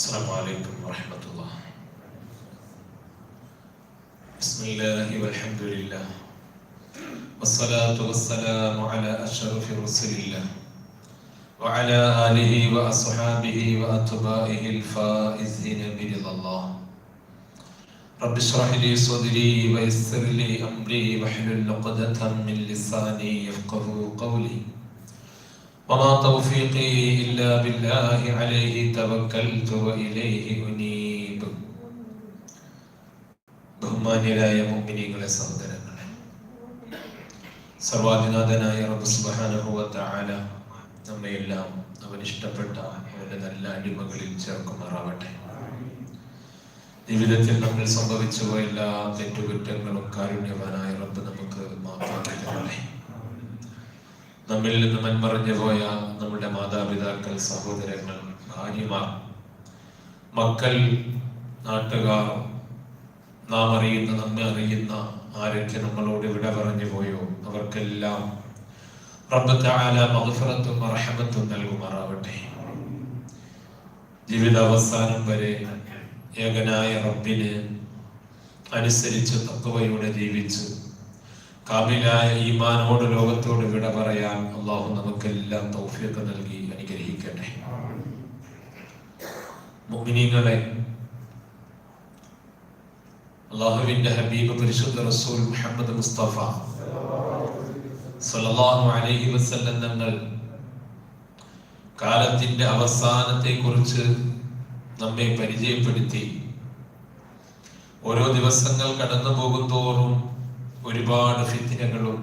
السلام عليكم ورحمة الله. بسم الله والحمد لله. والصلاة والسلام على أشرف رسل الله. وعلى آله وأصحابه وأتباعه الفائزين برضا الله. رب اشرح لي صدري ويسر لي أمري واحلل عقدة من لساني يفقه قولي. وما توفيقي إلا بالله عليه توكلت وإليه أنيب ബഹുമാന്യരായ മുമ്പിനികളെ സഹോദരങ്ങളെ സർവാധിനാഥനായ റബ്ബ് സുബ്ഹാനഹു വ തആല നമ്മയെല്ലാം അവൻ ഇഷ്ടപ്പെട്ട അവന്റെ നല്ല അടിമകളിൽ ചേർക്കുമാറാവട്ടെ ജീവിതത്തിൽ നമ്മൾ സംഭവിച്ചു പോയ എല്ലാ തെറ്റുകുറ്റങ്ങളും കാരുണ്യവാനായ റബ്ബ് നമുക്ക് മാപ്പാക്കി തരണേ നമ്മിൽ നിന്ന് മൺമറഞ്ഞു പോയ നമ്മുടെ മാതാപിതാക്കൾ സഹോദരങ്ങൾ ഭാര്യമാർ മക്കൾ നാട്ടുകാർ നാം അറിയുന്ന നമ്മെ അറിയുന്ന ആരൊക്കെ നമ്മളോട് വിട പറഞ്ഞു പോയോ? അവർക്കെല്ലാം റബ്ബ് തആല മഗ്ഫിറത്തും റഹമത്തും നൽകുമാറാവട്ടെ. ജീവിതാവസാനം വരെ ഏകനായ റബ്ബിന് അനുസരിച്ച് തക്കവയോടെ ജീവിച്ചു കാമിലായ ഈമാനോട് ലോകത്തോട് വിട പറയാൻ അള്ളാഹു നമുക്കെല്ലാം തൗഫിയൊക്കെ നൽകി അനുഗ്രഹിക്കട്ടെ. മുഅ്മിനീങ്ങളെ അള്ളാഹുവിന്റെ ഹബീബ് പരിശുദ്ധ റസൂൽ മുഹമ്മദ് മുസ്തഫ സല്ലല്ലാഹു അലൈഹി വസല്ലം തങ്ങൾ കാലത്തിന്റെ അവസാനത്തെ കുറിച്ച് നമ്മെ പരിചയപ്പെടുത്തി. ഓരോ ദിവസങ്ങൾ കടന്നു പോകുന്തോറും ഒരുപാട് ഫിത്തിനകളും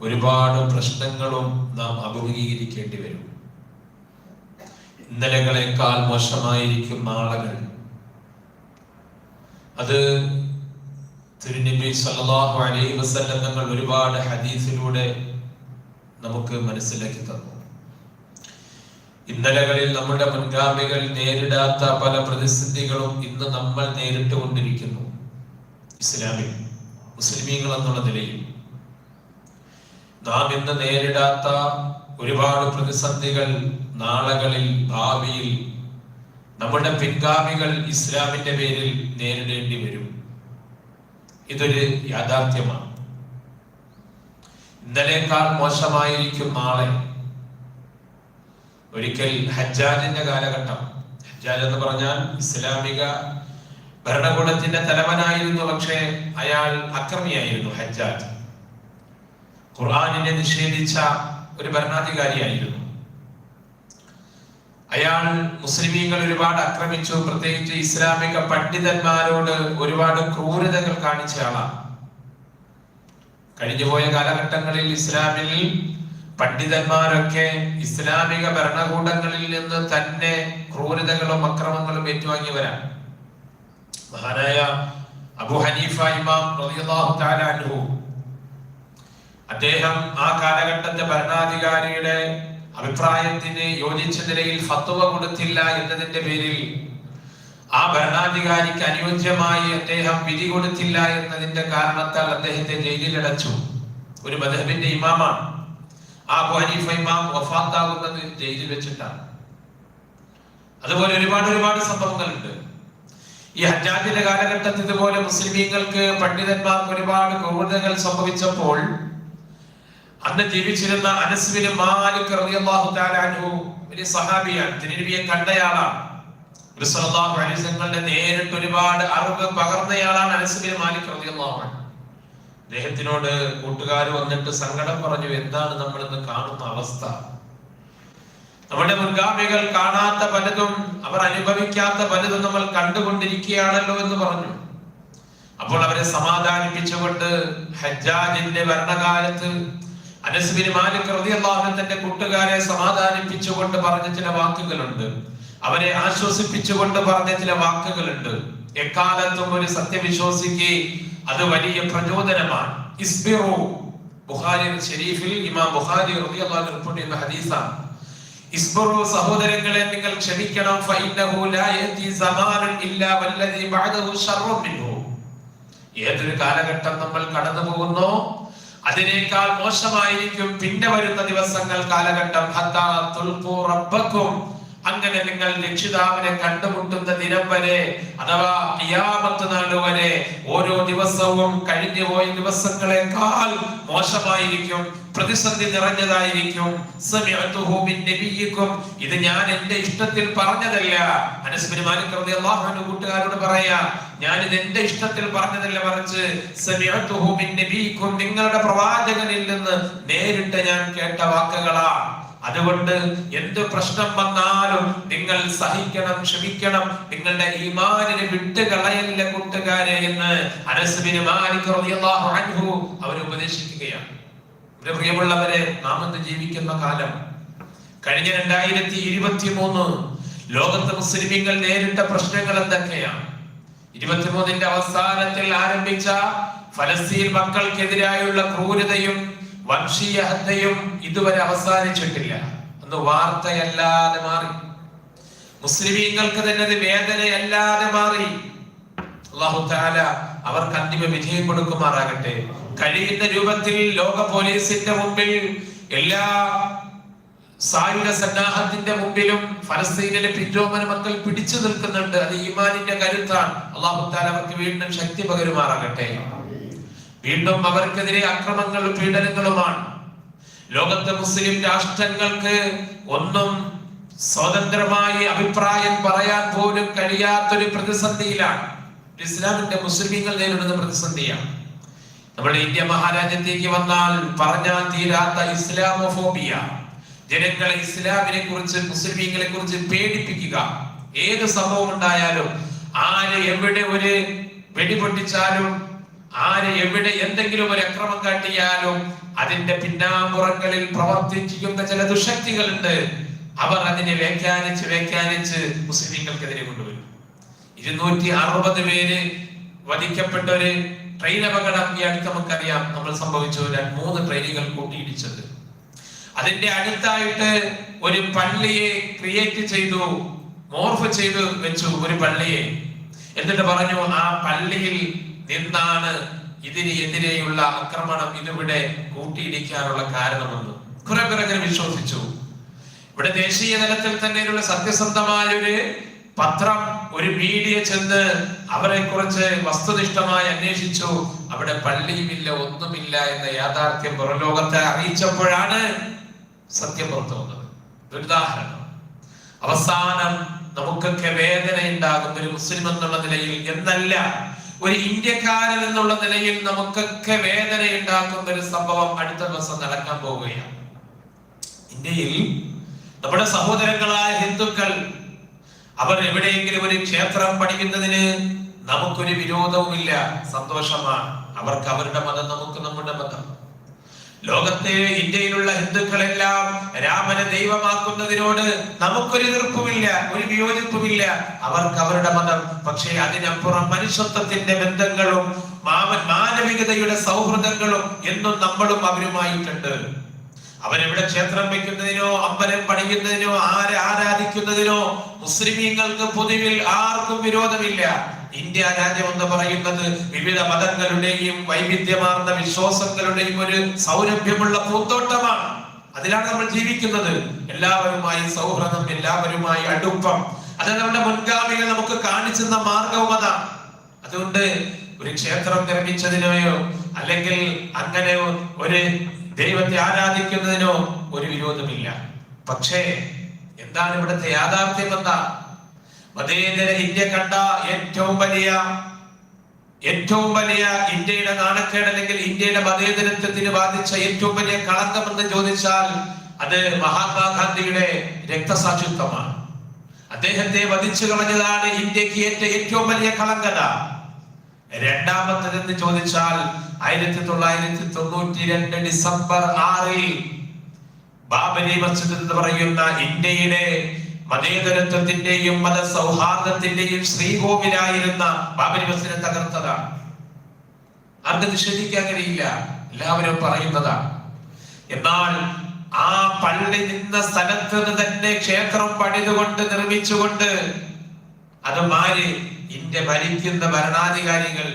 ഒരുപാട് പ്രശ്നങ്ങളും നാം അഭിമുഖീകരിക്കേണ്ടി വരും. ഇന്നലകളെക്കാൾ മോശമായിരിക്കും നാളകൾ. അത് തിരുനബി സല്ലല്ലാഹു അലൈഹി വസല്ലം തങ്ങൾ ഒരുപാട് ഹദീസിലൂടെ നമുക്ക് മനസ്സിലാക്കി തന്നു. ഇന്നലകളിൽ നമ്മുടെ മുൻഗാമികൾ നേരിടാത്ത പല പ്രതിസന്ധികളും ഇന്ന് നമ്മൾ നേരിട്ടുകൊണ്ടിരിക്കുന്നു. ഇസ്ലാമിൽ. മുസ്ലിമീങ്ങൾ എന്നുള്ള നിലയിൽ. നാം ഇന്ന് നേരിടാത്ത ഒരുപാട് പ്രതിസന്ധികൾ നാളകളിൽ ഭാവിയിൽ നമ്മുടെ പിൻഗാമികൾ ഇസ്ലാമിന്റെ പേരിൽ നേരിടേണ്ടി വരും. ഇതൊരു യാഥാർത്ഥ്യമാണ്. ഇന്നലേക്കാൾ മോശമായിരിക്കും നാളെ. ഒരിക്കൽ ഹജ്ജാജിന്റെ കാലഘട്ടം. ഹജ്ജാജ് എന്ന് പറഞ്ഞാൽ ഇസ്ലാമിക ഭരണകൂടത്തിന്റെ തലവനായിരുന്നു പക്ഷേ അയാൾ അക്രമിയായിരുന്നു ഹജ്ജാജ്. ഖുർആാനിനെ നിഷേധിച്ച ഒരു ഭരണാധികാരിയായിരുന്നു. അയാൾ മുസ്ലിമീങ്ങൾ ഒരുപാട് ആക്രമിച്ചു പ്രത്യേകിച്ച് ഇസ്ലാമിക പണ്ഡിതന്മാരോട് ഒരുപാട് ക്രൂരതകൾ കാണിച്ച ആളാണ്. കഴിഞ്ഞുപോയ കാലഘട്ടങ്ങളിൽ ഇസ്ലാമിൽ പണ്ഡിതന്മാരൊക്കെ ഇസ്ലാമിക ഭരണകൂടങ്ങളിൽ നിന്ന് തന്നെ ക്രൂരതകളും അക്രമങ്ങളും ഏറ്റുവാങ്ങിയവരാണ്. മഹാനായ അബു ഹനീഫ ഇമാം റളിയല്ലാഹു തആല അൻഹു. അദ്ദേഹം ആ കാലഘട്ടത്തെ ഭരണാധികാരിയുടെ അഭിപ്രായത്തിന് യോജിച്ച നിലയിൽ ഫത്വ കൊടുത്തില്ല എന്നതിന്റെ പേരിൽ ആ ഭരണാധികാരിക്ക് അനുയോജ്യമായി അദ്ദേഹം വിധി കൊടുത്തില്ല എന്നതിന്റെ കാരണത്താൽ അദ്ദേഹത്തെ ജയിലിലടച്ചു. ഒരു മദ്ഹബിന്റെ ഇമാമാണ്. ആ ഹനീഫ ഇമാം വഫാത്താകുന്നത് ജയിലിൽ വെച്ചിട്ടാണ്. അതുപോലെ ഒരുപാട് ഒരുപാട് സംഭവങ്ങളുണ്ട്. ഈ ഹജ്ജാജിന്റെ കാലഘട്ടത്തിൽ ഇതുപോലെ മുസ്ലിമീങ്ങൾക്ക് പണ്ഡിതന്മാർക്ക് ഒരുപാട് ക്രൂരതകൾ സംഭവിച്ചപ്പോൾ അന്ന് ജീവിച്ചിരുന്ന അനസ്വിന് മാലിക് റളിയല്ലാഹു തആല അൻഹു ഒരു സഹാബിയാണ്. തിരുനബിയെ കണ്ടയാളാണ്. റസൂലുള്ളാഹി അലൈഹി വസല്ലമയുടെ നേരിട്ട് ഒരുപാട് അറിവ് പകർന്നയാളാണ് അനസ്വിന് മാലിക് റളിയല്ലാഹു അദ്ദേഹത്തിനോട് കൂട്ടുകാർ വന്നിട്ട് സങ്കടം പറഞ്ഞു എന്താണ് നമ്മൾ ഇന്ന് കാണുന്ന അവസ്ഥ? നമ്മുടെ മുൻഗാമികൾ കാണാത്ത പലതും അവർ അനുഭവിക്കാത്ത പലതും നമ്മൾ കണ്ടുകൊണ്ടിരിക്കുകയാണല്ലോ എന്ന് പറഞ്ഞു. അപ്പോൾ അവരെ സമാധാനിപ്പിച്ചുകൊണ്ട് ഹജ്ജാജിന്റെ ഭരണകാലത്ത് അനസ്ബിന് മാലിക് റളിയല്ലാഹു കൂട്ടുകാരെ സമാധാനിപ്പിച്ചുകൊണ്ട് പറഞ്ഞ ചില വാക്കുകളുണ്ട്. അവരെ ആശ്വസിപ്പിച്ചുകൊണ്ട് പറഞ്ഞ ചില വാക്കുകളുണ്ട്. എക്കാലത്തും ഒരു സത്യവിശ്വാസിക്ക് അത് വലിയ പ്രചോദനമാണ്. ഇസ്ബിറു ബുഖാരി ഷെരീഫിൽ ഇമാം ബുഖാരി റളിയല്ലാഹു റിപ്പോർട്ട് ചെയ്യുന്ന ഹദീസാണ്. ഇസ്ബിറു സഹോദരങ്ങളെ നിങ്ങൾ ക്ഷമിക്കണം. ഫഇന്നഹു ലാ യതി സമാനൻ ഇല്ലാ വല്ലദി ബഅദഹു ശർറുൻ മിൻഹു. ഏതൊരു കാലഘട്ടം നമ്മൾ കടന്നു പോകുന്നു അതിനേക്കാൾ മോശമായിരിക്കും പിന്നെ വരുന്ന ദിവസങ്ങൾ കാലഘട്ടം. ഹത്താ തുൽഖു റബ്ബക്കും അങ്ങനെ നിങ്ങൾ രക്ഷിതാവിനെ കണ്ടുമുട്ടുന്ന ദിനം വരെ അഥവാ കിയാമത്ത് നാൾ വരെ ഓരോ ദിവസവും കഴിഞ്ഞു പോയ ദിവസങ്ങളെക്കാൾ മോശമായിരിക്കും പ്രതിസന്ധി നിറഞ്ഞതായിരിക്കും. ഇത് ഞാൻ എന്റെ ഇഷ്ടത്തിൽ പറഞ്ഞതല്ല. മാലിക് കൂട്ടുകാരോട് പറയാ ഞാൻ ഇത് എന്റെ ഇഷ്ടത്തിൽ പറഞ്ഞതല്ല പറഞ്ഞ് നിങ്ങളുടെ പ്രവാചകനിൽ നിന്ന് നേരിട്ട് ഞാൻ കേട്ട വാക്കുകളാണ്. അതുകൊണ്ട് എന്ത് പ്രശ്നം വന്നാലും നിങ്ങൾ സഹിക്കണം ക്ഷമിക്കണം. നിങ്ങളുടെ ഈമാനിനെ വിട്ട് കളയല്ല കൂട്ടുകാരെ എന്ന് അനസ് ബിൻ മാലിക് അൻഹു അവർ ഉപദേശിക്കുകയാണ്. എന്റെ പ്രിയമുള്ളവരെ നാം എന്ത് ജീവിക്കുന്ന കാലം കഴിഞ്ഞ രണ്ടായിരത്തി ഇരുപത്തി മൂന്ന് ലോകത്ത് മുസ്ലിമീങ്ങൾ നേരിട്ട പ്രശ്നങ്ങൾ എന്തൊക്കെയാണ്? ഇരുപത്തിമൂന്നിന്റെ അവസാനത്തിൽ ആരംഭിച്ച ഫലസ്തീൻ മക്കൾക്കെതിരായുള്ള ക്രൂരതയും വംശീയ ഹത്യയും ഇതുവരെ അവസാനിച്ചിട്ടില്ല. അന്ന് വാർത്തയല്ലാതെ മാറി. മുസ്ലിമീങ്ങൾക്ക് തന്നെ വേദനയല്ലാതെ മാറി. അള്ളാഹു അവർക്ക് അന്തിമ വിജയം കൊടുക്കുമാറാകട്ടെ. കഴിയുന്ന രൂപത്തിൽ ലോക പോലീസിന്റെ മുമ്പിൽ എല്ലാ സായുധ സന്നാഹത്തിന്റെ മുമ്പിലും ഫലസ്തീനിലെ പിറ്റോമന മക്കൾ പിടിച്ചു നിൽക്കുന്നുണ്ട്. അത് ഈമാനിന്റെ കരുത്താണ്. അള്ളാഹു അവർക്ക് വീണ്ടും ശക്തി പകരുമാറാകട്ടെ. വീണ്ടും അവർക്കെതിരെ അക്രമങ്ങളും പീഡനങ്ങളുമാണ്. ലോകത്തെ മുസ്ലിം രാഷ്ട്രങ്ങൾക്ക് ഒന്നും സ്വതന്ത്രമായി അഭിപ്രായം പറയാൻ പോലും കഴിയാത്തൊരു പ്രതിസന്ധിയിലാണ്. ഇസ്ലാമിന്റെ മുസ്ലിമീങ്ങൾ നേരിടുന്ന പ്രതിസന്ധിയാണ്. നമ്മുടെ ഇന്ത്യ മഹാരാജ്യത്തേക്ക് വന്നാൽ പറഞ്ഞാൽ തീരാത്ത ഇസ്ലാമോഫോബിയ. ജനങ്ങളെ ഇസ്ലാമിനെ കുറിച്ച് മുസ്ലിമീങ്ങളെ കുറിച്ച് പേടിപ്പിക്കുക. ഏത് സംഭവം ഉണ്ടായാലും ആര് എവിടെ ഒരു വെടിപൊട്ടിച്ചാലും ആര് എവിടെ എന്തെങ്കിലും ഒരു അക്രമം കാട്ടിയാലും അതിന്റെ പിന്നാമ്പുറങ്ങളിൽ പ്രവർത്തിച്ചിരിക്കുന്ന ചില ദുശക്തികളുണ്ട്. അവർ അതിനെ വ്യാഖ്യാനിച്ച് വ്യാഖ്യാനിച്ച് മുസ്ലിമീങ്ങൾക്കെതിരെ കൊണ്ടുവരും. ഇരുന്നൂറ്റി അറുപത് പേര് വധിക്കപ്പെട്ട ഒരു ട്രെയിൻ അപകടം ഈ അടുത്ത് നമുക്കറിയാം. നമ്മൾ സംഭവിച്ചു മൂന്ന് ട്രെയിനുകൾ കൂട്ടിയിടിച്ചത്. അതിന്റെ അടുത്തായിട്ട് ഒരു പള്ളിയെ ക്രിയേറ്റ് ചെയ്തു മോർഫ് ചെയ്തു വെച്ചു ഒരു പള്ളിയെ. എന്നിട്ട് പറഞ്ഞു ആ പള്ളിയിൽ നിന്നാണ് ഇതിന് എതിരെയുള്ള ആക്രമണം ഇതിവിടെ കൂട്ടിയിടിക്കാനുള്ള കാരണമെന്ന് കുറെ പേർ അങ്ങനെ വിശ്വസിച്ചു. ഇവിടെ ദേശീയ തലത്തിൽ തന്നെയുള്ള സത്യസന്ധമായ ഒരു പത്രം ഒരു മീഡിയ ചെന്ന് അവരെ കുറിച്ച് വസ്തുനിഷ്ഠമായി അന്വേഷിച്ചു. അവിടെ പള്ളിയുമില്ല ഒന്നുമില്ല എന്ന യാഥാർത്ഥ്യം പുറലോകത്തെ അറിയിച്ചപ്പോഴാണ് സത്യം പുറത്തു വന്നത്. ഒരു ഉദാഹരണം. അവസാനം നമുക്കൊക്കെ വേദന ഉണ്ടാകുന്ന ഒരു മുസ്ലിം എന്നുള്ള നിലയിൽ എന്നല്ല ഒരു ഇന്ത്യക്കാരൻ എന്നുള്ള നിലയിൽ നമുക്കൊക്കെ വേദന ഉണ്ടാക്കുന്ന ഒരു സംഭവം അടുത്ത ദിവസം നടക്കാൻ പോവുകയാണ്. ഇന്ത്യയിൽ നമ്മുടെ സഹോദരങ്ങളായ ഹിന്ദുക്കൾ അവർ എവിടെയെങ്കിലും ഒരു ക്ഷേത്രം പണിയുന്നതിന് നമുക്കൊരു വിരോധവുമില്ല സന്തോഷമാണ്. അവർക്ക് അവരുടെ മതം നമുക്ക് നമ്മുടെ മതം. ലോകത്തെ ഇന്ത്യയിലുള്ള ഹിന്ദുക്കളെല്ലാം ദൈവമാക്കുന്നതിനോട് നമുക്കൊരു എതിർപ്പുമില്ല ഒരു വിയോജിപ്പുമില്ല. അവർക്ക് അവരുടെ മതം പക്ഷേ അതിനപ്പുറം മനുഷ്യത്വത്തിന്റെ ബന്ധങ്ങളും മാമ- മാനവികതയുടെ സൗഹൃദങ്ങളും എന്നും നമ്മളും അവരുമായിട്ടുണ്ട്. അവരെവിടെ ക്ഷേത്രം വെക്കുന്നതിനോ അമ്പലം പണിയുന്നതിനോ ആരെ ആരാധിക്കുന്നതിനോ മുസ്ലിമീങ്ങൾക്ക് പൊതുവിൽ ആർക്കും വിരോധമില്ല. ഇന്ത്യ രാജ്യം എന്ന് പറയുന്നത് വിവിധ മതങ്ങളുടെയും വൈവിധ്യമാർന്ന വിശ്വാസങ്ങളുടെയും ഒരു സൗരഭ്യമുള്ള പൂന്തോട്ടമാണ്. അതിലാണ് നമ്മൾ ജീവിക്കുന്നത്. എല്ലാവരുമായി സൗഹൃദം എല്ലാവരുമായി അടുപ്പം. അത് നമ്മുടെ മുൻഗാമികൾ നമുക്ക് കാണിച്ചെന്ന മാർഗവും അതാണ് അതുകൊണ്ട് ഒരു ക്ഷേത്രം നിർമ്മിച്ചതിനോയോ അല്ലെങ്കിൽ അങ്ങനെ ഒരു ദൈവത്തെ ആരാധിക്കുന്നതിനോ ഒരു വിരോധമില്ല. പക്ഷേ എന്താണ് ഇവിടുത്തെ യാഥാർത്ഥ്യം എന്താ? മതേതര ഇന്ത്യ കണ്ട ഏറ്റവും വലിയ ഏറ്റവും വലിയ ഇന്ത്യയുടെ നാണക്കേട് അല്ലെങ്കിൽ ഇന്ത്യയുടെ മതേതരത്വത്തിന് ബാധിച്ച ഏറ്റവും വലിയ കളങ്കം എന്ന് ചോദിച്ചാൽ അത് മഹാത്മാഗാന്ധിയുടെ രക്തസാക്ഷിത്വമാണ്. അദ്ദേഹത്തെ വധിച്ചു കളഞ്ഞതാണ് ഇന്ത്യയ്ക്ക് ഏറ്റ ഏറ്റവും വലിയ കളങ്കത. രണ്ടാമത്തതെന്ന് ചോദിച്ചാൽ ആയിരത്തി തൊള്ളായിരത്തി തൊണ്ണൂറ്റി രണ്ട് ഡിസംബർ ആറിൽ ബാബരി മസ്ജിദ് എന്ന് പറയുന്ന ഇന്ത്യയുടെ മതേതരത്വത്തിന്റെയും മത സൗഹാർദ്ദത്തിന്റെയും ശ്രീകോവിലായിരുന്ന ബാബരി തകർത്തതാണ് ആർക്ക് നിഷേധിക്കാൻ കഴിയില്ല? എല്ലാവരും പറയുന്നതാണ് എന്നാൽ ആ പള്ളി നിന്ന സ്ഥലത്ത് തന്നെ ക്ഷേത്രം പണിതുകൊണ്ട് നിർമ്മിച്ചുകൊണ്ട് അത് മാറി ഇന്ത്യ ഭരിക്കുന്ന ഭരണാധികാരികൾ.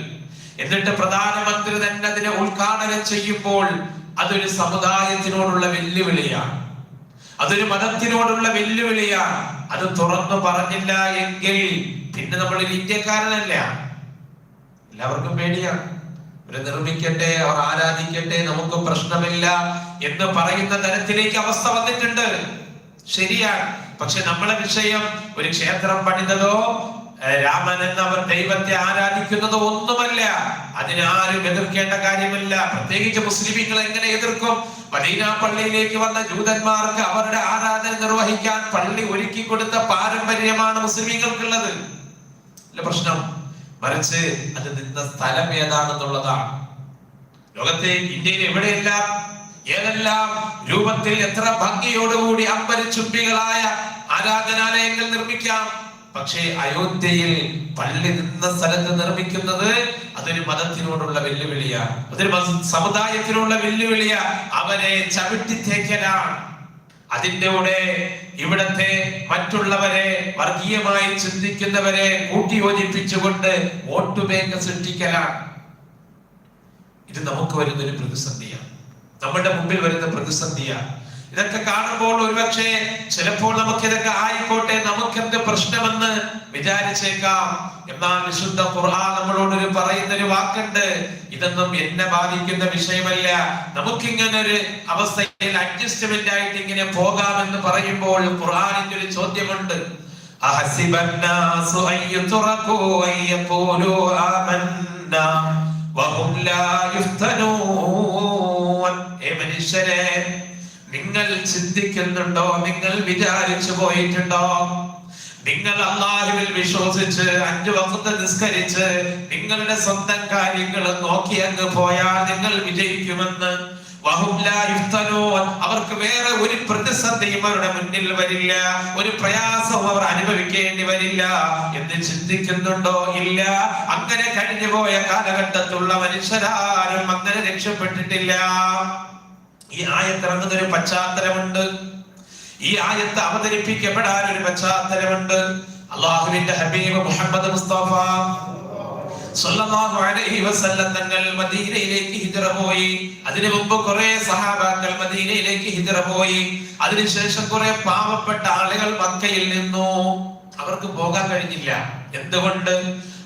എന്നിട്ട് പ്രധാനമന്ത്രി തന്നെ അതിനെ ഉദ്ഘാടനം ചെയ്യുമ്പോൾ അതൊരു സമുദായത്തിനോടുള്ള വെല്ലുവിളിയാണ്. അതൊരു മതത്തിനോടുള്ള വെല്ലുവിളിയാണ്. അത് തുറന്നു പറഞ്ഞില്ല എങ്കിൽ പിന്നെ നമ്മൾ ഇന്ത്യക്കാരനല്ല. എല്ലാവർക്കും പേടിയാണ് അവരെ നിർമ്മിക്കട്ടെ അവർ ആരാധിക്കട്ടെ നമുക്ക് പ്രശ്നമില്ല എന്ന് പറയുന്ന തരത്തിലേക്ക് അവസ്ഥ വന്നിട്ടുണ്ട്. ശരിയാണ്. പക്ഷെ നമ്മളെ വിഷയം ഒരു ക്ഷേത്രം പണിതതോ രാമൻ എന്നവർ ദൈവത്തെ ആരാധിക്കുന്നത് ഒന്നുമല്ല. അതിനാരും എതിർക്കേണ്ട കാര്യമില്ല. പ്രത്യേകിച്ച് മുസ്ലിമീങ്ങൾ എങ്ങനെ എതിർക്കും? മദീന പള്ളിയിലേക്ക് വന്ന ജൂതന്മാർക്ക് അവരുടെ ആരാധന നിർവഹിക്കാൻ പള്ളി ഒരുക്കി കൊടുത്ത പാരമ്പര്യമാണ് മുസ്ലിമീങ്ങൾക്കുള്ളത്. പ്രശ്നം. മറിച്ച് അത് നിന്ന സ്ഥലം ഏതാണെന്നുള്ളതാണ്. ലോകത്തെ ഇന്ത്യയിൽ എവിടെയെല്ലാം ഏതെല്ലാം രൂപത്തിൽ എത്ര ഭംഗിയോടുകൂടി അമ്പരച്ചുംബികളായ ആരാധനാലയങ്ങൾ നിർമ്മിക്കാം? പക്ഷേ അയോധ്യയിൽ പള്ളി നിന്ന സ്ഥലത്ത് നിർമ്മിക്കുന്നത് അതൊരു മതത്തിനോടുള്ള വെല്ലുവിളിയാണ് അതൊരു സമുദായത്തിനുള്ള വെല്ലുവിളിയാ. അവരെ ചവിട്ടിത്തേക്കലാണ് അതിന്റെ കൂടെ ഇവിടത്തെ മറ്റുള്ളവരെ വർഗീയമായി ചിന്തിക്കുന്നവരെ കൂട്ടിയോജിപ്പിച്ചുകൊണ്ട് വോട്ട് ബാങ്ക് സൃഷ്ടിക്കലാണ്. ഇത് നമുക്ക് വരുന്നൊരു പ്രതിസന്ധിയാണ് നമ്മുടെ മുമ്പിൽ വരുന്ന പ്രതിസന്ധിയാണ് ഇതൊക്കെ കാണുമ്പോൾ ഒരുപക്ഷെ ചിലപ്പോൾ നമുക്ക് ഇതൊക്കെ ആയിക്കോട്ടെ നമുക്കെന്ത് പ്രശ്നമെന്ന് വിചാരിച്ചേക്കാം എന്നാൽ വിശുദ്ധ ഖുർആൻ നമ്മളോട് ഒരു പറയുന്ന ഒരു വാക്കുണ്ട് ഇതൊന്നും എന്നെ ബാധിക്കുന്ന വിഷയമല്ല നമുക്കിങ്ങനെ ഒരു അവസ്ഥയിൽ അഡ്ജസ്റ്റ്മെന്റ് ആയിട്ട് ഇങ്ങനെ പോകാമെന്ന് പറയുമ്പോൾ ഖുർആനിന്റെ ഒരു ചോദ്യമുണ്ട് أحسب الناس أن يتركوا أن يقولوا آمنا وهم لا يفتنون ഏ മനുഷ്യരെ നിങ്ങൾ ചിന്തിക്കുന്നുണ്ടോ? നിങ്ങൾ വിചാരിച്ചു പോയിട്ടുണ്ടോ? നിങ്ങൾ അള്ളാഹുവിൽ വിശ്വസിച്ച് അഞ്ചു വസന്ത നിസ്കരിച്ച് നിങ്ങളുടെ സ്വന്തം കാര്യങ്ങൾ നോക്കി അങ്ങ് പോയാൽ നിങ്ങൾ വിജയിക്കുമെന്ന്. അവർക്ക് വേറെ ഒരു പ്രതിസന്ധിയും അവരുടെ മുന്നിൽ വരില്ല. ഒരു പ്രയാസവും അവർ അനുഭവിക്കേണ്ടി വരില്ല. എന്ന് ചിന്തിക്കുന്നുണ്ടോ? ഇല്ല. അങ്ങനെ കഴിഞ്ഞു പോയ കാലഘട്ടത്തിലുള്ള മനുഷ്യരാരും അങ്ങനെ രക്ഷപ്പെട്ടിട്ടില്ല. ഈ ആയത്തിറങ്ങുന്ന ഒരു പശ്ചാത്തലമുണ്ട്. ഈ ആയത്ത് അവതരിപ്പിക്കപ്പെടാൻ ഒരു പശ്ചാത്തലമുണ്ട്. അള്ളാഹുവിന്റെ ഹബീബ് മുഹമ്മദ് മുസ്തഫ സല്ലല്ലാഹു അലൈഹി വസല്ലം തങ്ങൾ മദീനയിലേക്ക് ഹിജറ പോയി. അതിനു മുമ്പ് കുറെ സഹാബാക്കൾ മദീനയിലേക്ക് ഹിജറ പോയി. അതിനുശേഷം കുറെ പാവപ്പെട്ട ആളുകൾ മക്കയിൽ നിന്നു. അവർക്ക് പോകാൻ കഴിഞ്ഞില്ല. എന്തുകൊണ്ട്?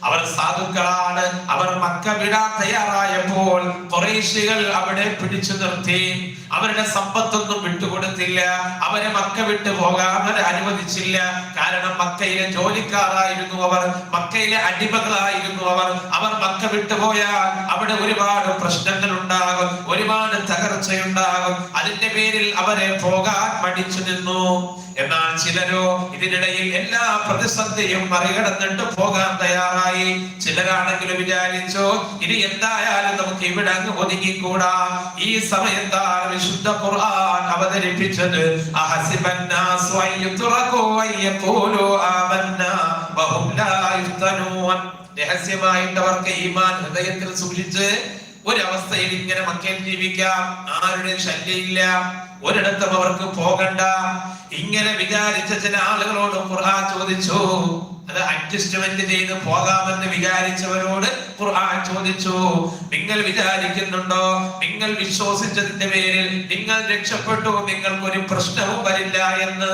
അവർ സാധുക്കളാണ്. അവർ മക്ക വിടാൻ തയ്യാറായപ്പോൾ കുറേശികൾ അവിടെ പിടിച്ചു നിർത്തി. അവരുടെ സമ്പത്തൊന്നും വിട്ടുകൊടുത്തില്ല. അവരെ മക്ക വിട്ടു പോകാൻ അനുവദിച്ചില്ല. കാരണം മക്കയിലെ ജോലിക്കാരായിരുന്നു അവർ. മക്കയിലെ അടിമകളായിരുന്നു അവർ. അവർ മക്ക വിട്ടുപോയാൽ അവിടെ ഒരുപാട് പ്രശ്നങ്ങൾ ഉണ്ടാകും. ഒരുപാട് തകർച്ചയുണ്ടാകും. അതിന്റെ പേരിൽ അവരെ പോകാൻ മടിച്ചു നിന്നു. എന്നാൽ ചിലരോ ഇതിനിടയിൽ എല്ലാ പ്രതിസന്ധിയും മറികടന്നിട്ട് പോകാൻ തയ്യാറായി. ചിലരാണെങ്കിലും വിചാരിച്ചു ഇനി എന്തായാലും നമുക്ക് ഇവിടെ അങ്ങ് ഒതുങ്ങിക്കൂടാ? ഈ സമയത്താണ് വിശുദ്ധ ഖുർആൻ അവതരിപ്പിച്ചത്. രഹസ്യമായിട്ട് അവർക്ക് ഈമാൻ ഹൃദയത്തിൽ സൂക്ഷിച്ച് ഒരവസ്ഥയിൽ ഇങ്ങനെ മക്കയിൽ ജീവിക്കാം. ആരുടെയും ശല്യമില്ല. ഒരിടത്തും അവർക്ക് പോകണ്ട. ഇങ്ങനെ വിചാരിച്ച ചില ആളുകളോട് ഖുർആൻ ചോദിച്ചു. അത് അഡ്ജസ്റ്റ്മെന്റ് ചെയ്ത് പോകാമെന്ന് വിചാരിച്ചവരോട് ഖുർആൻ ചോദിച്ചു. നിങ്ങൾ വിചാരിക്കുന്നുണ്ടോ? നിങ്ങൾ വിശ്വസിച്ചതിന്റെ പേരിൽ നിങ്ങൾ രക്ഷപ്പെട്ടു നിങ്ങൾക്ക് ഒരു പ്രശ്നവും വരില്ല എന്ന്.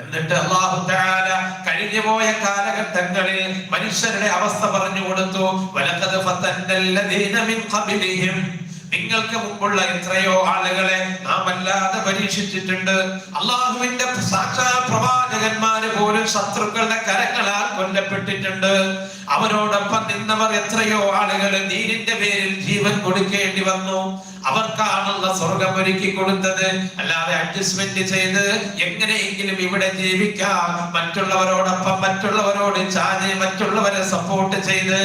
എന്നിട്ട് അള്ളാഹു തആല കഴിഞ്ഞു പോയ കാലഘട്ടങ്ങളിൽ മനുഷ്യരുടെ അവസ്ഥ പറഞ്ഞു കൊടുത്തു. വലക്കത് ഫതന്നല്ലദീന മിൻ ഖബലിഹിം. നിങ്ങൾക്ക് മുമ്പുള്ള എത്രയോ ആളുകളെ നാം അല്ലാതെ പരീക്ഷിച്ചിട്ടുണ്ട്. അള്ളാഹുവിന്റെ സാക്ഷാ പ്രവാചകന്മാര് പോലും ശത്രുക്കളുടെ കരങ്ങളാൽ കൊല്ലപ്പെട്ടിട്ടുണ്ട്. അവരോടൊപ്പം നിന്നവർ എത്രയോ ആളുകൾ നീരിന്റെ പേരിൽ ജീവൻ കൊടുക്കേണ്ടി വന്നു. അവർക്കാണുള്ള സ്വർഗം ഒരുക്കി കൊടുത്തത്. അല്ലാതെ അഡ്ജസ്റ്റ്മെന്റ് ചെയ്ത് എങ്ങനെയെങ്കിലും ഇവിടെ ജീവിക്കാം. മറ്റുള്ളവരോടൊപ്പം മറ്റുള്ളവരോട് ചാഞ്ഞ് മറ്റുള്ളവരെ സപ്പോർട്ട് ചെയ്ത്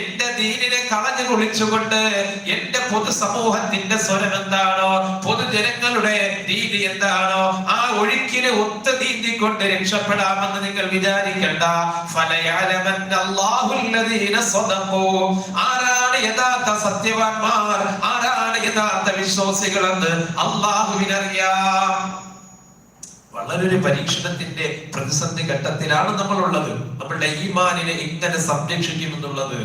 എന്റെ ദീനിനെ കളഞ്ഞു കുളിച്ചുകൊണ്ട് എന്റെ പൊതുസമൂഹത്തിന്റെ സ്വരം എന്താണോ പൊതുജനങ്ങളുടെ രീതി എന്താണോ ആ ഒഴുക്കിനെ ഒത്തു നീന്തിക്കൊണ്ട് രക്ഷപ്പെടാമെന്ന് നിങ്ങൾ വിചാരിക്കണ്ട. ആരാണ് യഥാർത്ഥ സത്യവാന്മാർ ആരാണ് യഥാർത്ഥ വിശ്വാസികളെന്ന് അള്ളാഹുവിനറിയാം. വളരെ ഒരു പരീക്ഷണത്തിന്റെ പ്രതിസന്ധി ഘട്ടത്തിലാണ് നമ്മളുള്ളത്. നമ്മളുടെ ഈമാനിനെ എങ്ങനെ സംരക്ഷിക്കുമെന്നുള്ളത്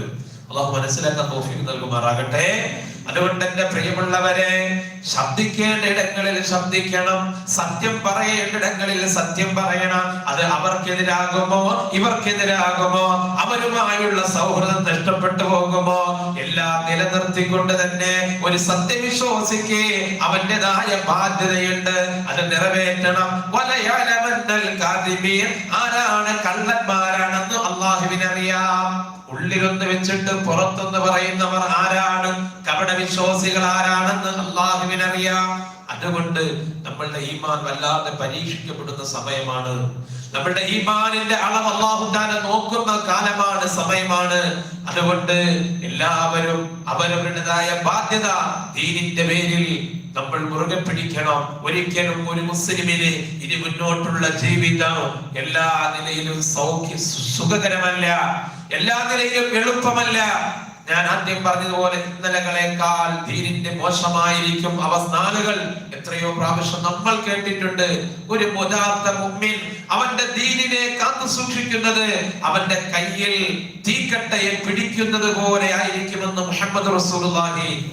അള്ളാഹു മനസ്സിലാക്കാൻ തോഫിക്ക് നൽകുമാറാകട്ടെ. അതുകൊണ്ട് എന്റെ പ്രിയമുള്ളവരെ ശബ്ദിക്കേണ്ട ഇടങ്ങളിൽ ശബ്ദിക്കണം. സത്യം പറയേണ്ട ഇടങ്ങളിൽ സത്യം പറയണം. അത് അവർക്കെതിരാകുമോ? ഇവർക്കെതിരാകുമോ? അവരുമായുള്ള സൗഹൃദം നഷ്ടപ്പെട്ടു പോകുമോ? എല്ലാം നിലനിർത്തിക്കൊണ്ട് തന്നെ ഒരു സത്യവിശ്വാസിക്ക് അവന്റേതായ ബാധ്യതയുണ്ട്. അത് നിറവേറ്റണം. ആരാണ് കള്ളന്മാരാണെന്ന് അള്ളാഹുവിനറിയാം ഉള്ളിലൊന്ന് വെച്ചിട്ട് പുറത്തൊന്ന് പറയുന്നവർ ആരാണ്? കപട വിശ്വാസികൾ ആരാണെന്ന് അള്ളാഹുവിനറിയാം. അതുകൊണ്ട് നമ്മളുടെ ഈമാൻ വല്ലാതെ പരീക്ഷിക്കപ്പെടുന്ന സമയമാണ്. നമ്മളുടെ ഈമാനിന്റെ അളവ് അള്ളാഹു താല നോക്കുന്ന കാലമാണ് സമയമാണ്. അതുകൊണ്ട് എല്ലാവരും അവരവരുടേതായ ബാധ്യത ദീനിന്റെ പേരിൽ നമ്മൾ മുറുകെ പിടിക്കണം. ഒരിക്കലും ഒരു മുസ്ലിമിന് ഇനി മുന്നോട്ടുള്ള ജീവിതം എല്ലാ നിലയിലും സൗഖ്യ സുഖകരമല്ല. എല്ലാ നിലയിലും എളുപ്പമല്ല. ഞാൻ ആദ്യം പറഞ്ഞതുപോലെ ഇന്നലകളെക്കാൾ ധീരിന്റെ മോശമായിരിക്കും അവസ്ഥാനുകൾ എത്രയോ പ്രാവശ്യം നമ്മൾ കേട്ടിട്ടുണ്ട്. ഒരു മുതാത്ത മുമ്മിൻ അവന്റെ ദീനിനെ കാത്തു സൂക്ഷിക്കുന്നത് അവന്റെ കയ്യിൽ തീക്കട്ടയെ പിടിക്കുന്നത് പോലെ ആയിരിക്കുമെന്ന് മുഹമ്മദ് റസൂലുള്ളാഹി.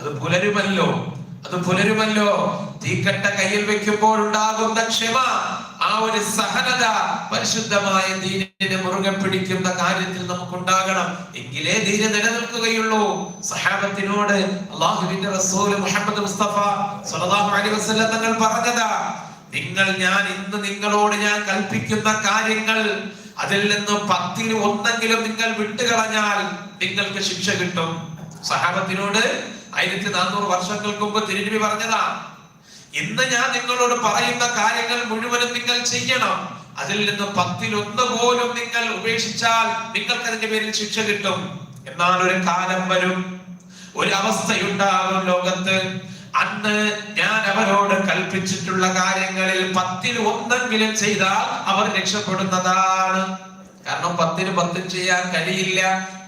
അത് പുലരുമല്ലോ. അത് പുലരുമല്ലോ. തീക്കട്ട കയ്യിൽ വെക്കുമ്പോൾ ഉണ്ടാകുന്ന ക്ഷമ ആ ഒരു സഹനത പരിശുദ്ധമായ ദീനിനെ മുറുകെ പിടിക്കുന്ന കാര്യത്തിൽ നമുക്കുണ്ടാകണം. എങ്കിലേ ദീന നിലനിൽക്കുകയുള്ളൂ. സഹാബത്തിനോട് അള്ളാഹുവിന്റെ റസൂൽ മുഹമ്മദ് മുസ്തഫ സ്വല്ലല്ലാഹു അലൈഹി വസല്ലം തങ്ങൾ പറഞ്ഞതാ നിങ്ങൾ ഞാൻ ഇന്ന് നിങ്ങളോട് ഞാൻ കൽപ്പിക്കുന്ന കാര്യങ്ങൾ അതിൽ നിന്ന് പത്തിൽ ഒന്നെങ്കിലും നിങ്ങൾ വിട്ടുകളഞ്ഞാൽ നിങ്ങൾക്ക് ശിക്ഷ കിട്ടും. സഹാബത്തിനോട് ആയിരത്തി നാനൂറ് വർഷങ്ങൾക്ക് മുമ്പ് തിരുനബി പറഞ്ഞതാ ഇന്ന് ഞാൻ നിങ്ങളോട് പറയുന്ന കാര്യങ്ങൾ മുഴുവനും നിങ്ങൾ ചെയ്യണം. അതിൽ നിന്ന് പത്തിലൊന്ന് പോലും നിങ്ങൾ ഉപേക്ഷിച്ചാൽ നിങ്ങൾക്ക് അതിന്റെ പേരിൽ ശിക്ഷ കിട്ടും. എന്നാൽ ഒരു കാലം വരും ഒരു അവസ്ഥയുണ്ടാകും ലോകത്ത്. അന്ന് ഞാൻ അവരോട് കൽപ്പിച്ചിട്ടുള്ള കാര്യങ്ങളിൽ പത്തിൽ ഒന്നെങ്കിലും ചെയ്താൽ അവർ രക്ഷപ്പെടുന്നതാണ്. കാരണം പത്തിന് പത്തും ചെയ്യാൻ കഴിയില്ല.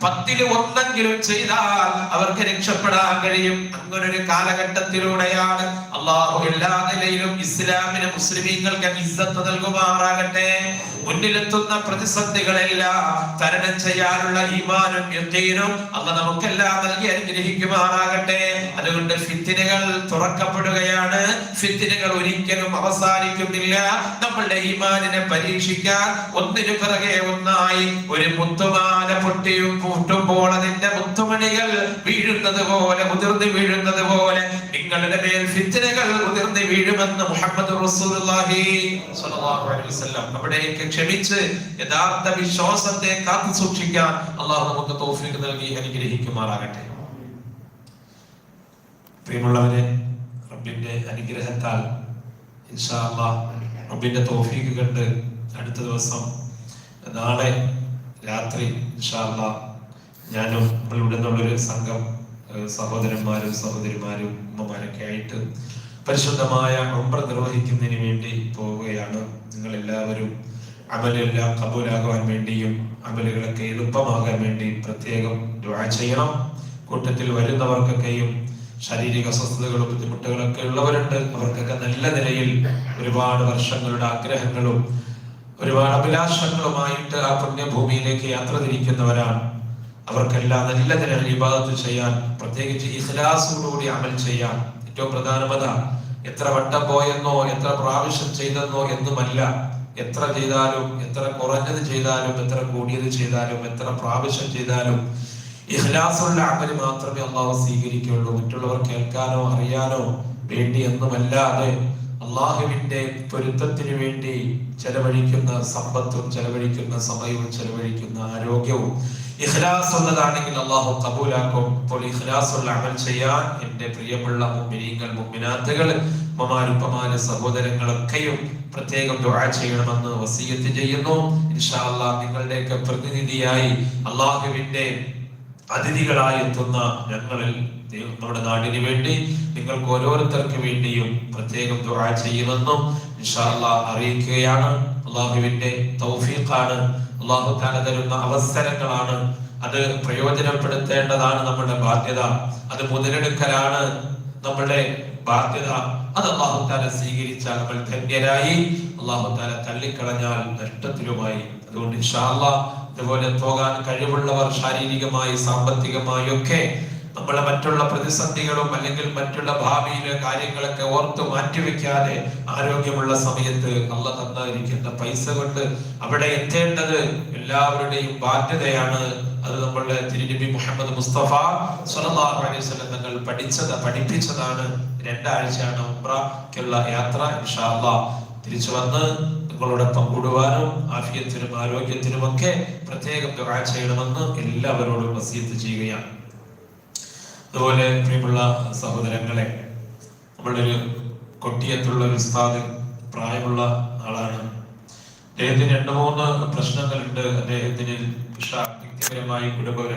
പത്തിൽ ഒന്നെങ്കിലും ചെയ്താൽ അവർക്ക് രക്ഷപ്പെടാൻ കഴിയും. അങ്ങനൊരു കാലഘട്ടത്തിലൂടെയാണ് അള്ളാഹു എല്ലാ നിലയിലും ഇസ്ലാമിന് മുസ്ലിമീങ്ങൾക്ക് ഇസ്സത്ത് നൽകുമാറാകട്ടെ. മുന്നിലെത്തുന്ന പ്രതിസന്ധികളെല്ലാം തരണം ചെയ്യാനുള്ള ഈമാനും യുദ്ധീനും അല്ല നമുക്കെല്ലാം നൽകി അനുഗ്രഹിക്കുമാറാകട്ടെ. അതുകൊണ്ട് ഫിത്തിനുകൾ തുറക്കപ്പെടുകയാണ്. ഫിത്തിനുകൾ ഒരിക്കലും അവസാനിക്കുന്നില്ല. നമ്മളുടെ ഈമാനിനെ പരീക്ഷിക്കാൻ ഒന്നിനു പിറകെ ഒന്നായി ഒരു മുത്തുമാല പൊട്ടിയും പൂട്ടുമ്പോൾ അതിന്റെ മുത്തുമണികൾ വീഴുന്നത് പോലെ മുതിർന്നു വീഴുന്നത് പോലെ നിങ്ങളുടെ മേൽ ഫിത്തനകൾ ഉതിർന്നു വീഴുമെന്ന് മുഹമ്മദ് അവിടേക്ക് ക്ഷമിച്ച് യഥാർത്ഥ വിശ്വാസത്തെ കാത്തു സൂക്ഷിക്കാൻ അള്ളാഹു നമുക്ക് തൗഫീഖ് നൽകി അനുഗ്രഹിക്കുമാറാകട്ടെ. പ്രിയമുള്ളവരെ റബ്ബിന്റെ അനുഗ്രഹത്താൽ ഇൻഷാ അല്ലാഹ് റബ്ബിന്റെ തൗഫീഖ് കണ്ട് അടുത്ത ദിവസം നാളെ രാത്രി ഇൻഷാ അല്ലാഹ് ഞാനും ഇവിടെ നിന്നുള്ളൊരു സംഘം സഹോദരന്മാരും സഹോദരിമാരും ഉമ്മമാരൊക്കെ ആയിട്ട് പരിശുദ്ധമായ ഉംറ നിർവഹിക്കുന്നതിന് വേണ്ടി പോവുകയാണ്. നിങ്ങൾ എല്ലാവരും അമലെല്ലാം കബൂലാകുവാൻ വേണ്ടിയും അമലുകളൊക്കെ എളുപ്പമാകാൻ വേണ്ടി പ്രത്യേകം ചെയ്യണം. കൂട്ടത്തിൽ വരുന്നവർക്കൊക്കെയും ശാരീരിക അസ്വസ്ഥതകളും ബുദ്ധിമുട്ടുകളൊക്കെ ഉള്ളവരുണ്ട്. അവർക്കൊക്കെ നല്ല നിലയിൽ ഒരുപാട് വർഷങ്ങളുടെ ആഗ്രഹങ്ങളും ഒരുപാട് അഭിലാഷങ്ങളുമായിട്ട് ആ പുണ്യഭൂമിയിലേക്ക് യാത്ര തിരിക്കുന്നവരാണ്. അവർക്കെല്ലാം നല്ല തരം ഇബാദത്ത് ചെയ്യാൻ പ്രത്യേകിച്ച് ഇഖ്ലാസോടുകൂടി അമൽ ചെയ്യാൻ ഏറ്റവും പ്രധാനമത എത്ര വട്ടം പോയെന്നോ എത്ര പ്രാവശ്യം ചെയ്തെന്നോ എന്നുമല്ല. എത്ര ചെയ്താലും എത്ര കുറഞ്ഞത് ചെയ്താലും എത്ര കൂടിയത് ചെയ്താലും എത്ര പ്രാവശ്യം ചെയ്താലും ഇഖ്ലാസുള്ള അമൽ മാത്രമേ അള്ളാഹു സ്വീകരിക്കുകയുള്ളൂ മറ്റുള്ളവർ കേൾക്കാനോ അറിയാനോ വേണ്ടി എന്നുമല്ലാതെ അള്ളാഹുവിന്റെ പൊരുത്തത്തിന് വേണ്ടി ചെലവഴിക്കുന്ന സമ്പത്തും ചെലവഴിക്കുന്ന സമയവും ചെലവഴിക്കുന്ന ആരോഗ്യവും ഇഖ്ലാസ് ഉള്ളതാണെങ്കിൽ അള്ളാഹു കബൂലാക്കും. അപ്പോൾ ഇഖ്ലാസ് ഉള്ള അമൽ ചെയ്യാൻ എന്റെ പ്രിയമുള്ള മുമ്പിനീങ്ങൾ മുമ്പിനാഥകൾ ഉമ്മമാരുപ്പമാര് സഹോദരങ്ങളൊക്കെയും പ്രത്യേകം ദുആ ചെയ്യണമെന്ന് വസീയത്ത് ചെയ്യുന്നു. ഇൻഷാ അല്ലാഹ് നിങ്ങളുടെയൊക്കെ പ്രതിനിധിയായി അള്ളാഹുവിന്റെ അതിഥികളായി എത്തുന്ന ഞങ്ങളിൽ നമ്മുടെ നാടിന് വേണ്ടി നിങ്ങൾക്ക് ഓരോരുത്തർക്ക് വേണ്ടിയും പ്രത്യേകം ദുആ ചെയ്യുമെന്നും ഇൻഷാ അല്ലാഹ് അറിയിക്കുകയാണ്. അള്ളാഹുവിന്റെ തൗഫീഖാണ്. അള്ളാഹു താല തരുന്ന അവസരങ്ങളാണ്. അത് പ്രയോജനപ്പെടുത്തേണ്ടതാണ് നമ്മുടെ ബാധ്യത. അത് മുതലെടുക്കലാണ് നമ്മുടെ ബാധ്യത. അത് അള്ളാഹു താല സ്വീകരിച്ചാൽ നമ്മൾ ധന്യരായി. അള്ളാഹു താല തള്ളിക്കളഞ്ഞാൽ നഷ്ടത്തിലുമായി. അതുകൊണ്ട് ഇൻഷാ അല്ലാഹ് അതുപോലെ പോകാൻ കഴിവുള്ളവർ ശാരീരികമായി സാമ്പത്തികമായി ഒക്കെ നമ്മളെ മറ്റുള്ള പ്രതിസന്ധികളും അല്ലെങ്കിൽ മറ്റുള്ള ഭാവിയിലെ കാര്യങ്ങളൊക്കെ ഓർത്ത് മാറ്റിവെക്കാതെ ആരോഗ്യമുള്ള സമയത്ത് അല്ല തന്നിരിക്കുന്ന പൈസ കൊണ്ട് അവിടെ എത്തേണ്ടത് എല്ലാവരുടെയും ബാധ്യതയാണ്. അത് നമ്മളുടെ തിരുനബി മുഹമ്മദ് മുസ്തഫ സ്വല്ലല്ലാഹു അലൈഹി വസല്ലം തങ്ങൾ പഠിച്ചത് പഠിപ്പിച്ചതാണ്. രണ്ടാഴ്ചയാണ് ഉംറയ്ക്കുള്ള യാത്ര ഇൻഷാ അല്ലാഹ് തിരിച്ചു വന്ന് നിങ്ങളോടൊപ്പം കൂടുവാനും ആഫിയത്തിനും ആരോഗ്യത്തിനുമൊക്കെ പ്രത്യേകം ദുആ ചെയ്യണമെന്ന് എല്ലാവരോടും വസീത്ത് ചെയ്യുകയാണ്. അതുപോലെ പ്രിയമുള്ള സഹോദരങ്ങളെ നമ്മളൊരു കൊട്ടിയത്തുള്ള ഒരു ഉസ്താദ് പ്രായമുള്ള ആളാണ്. അദ്ദേഹത്തിന് രണ്ട് മൂന്ന് പ്രശ്നങ്ങളുണ്ട്. അദ്ദേഹത്തിന് വ്യക്തിപരമായി കുടുംബപരം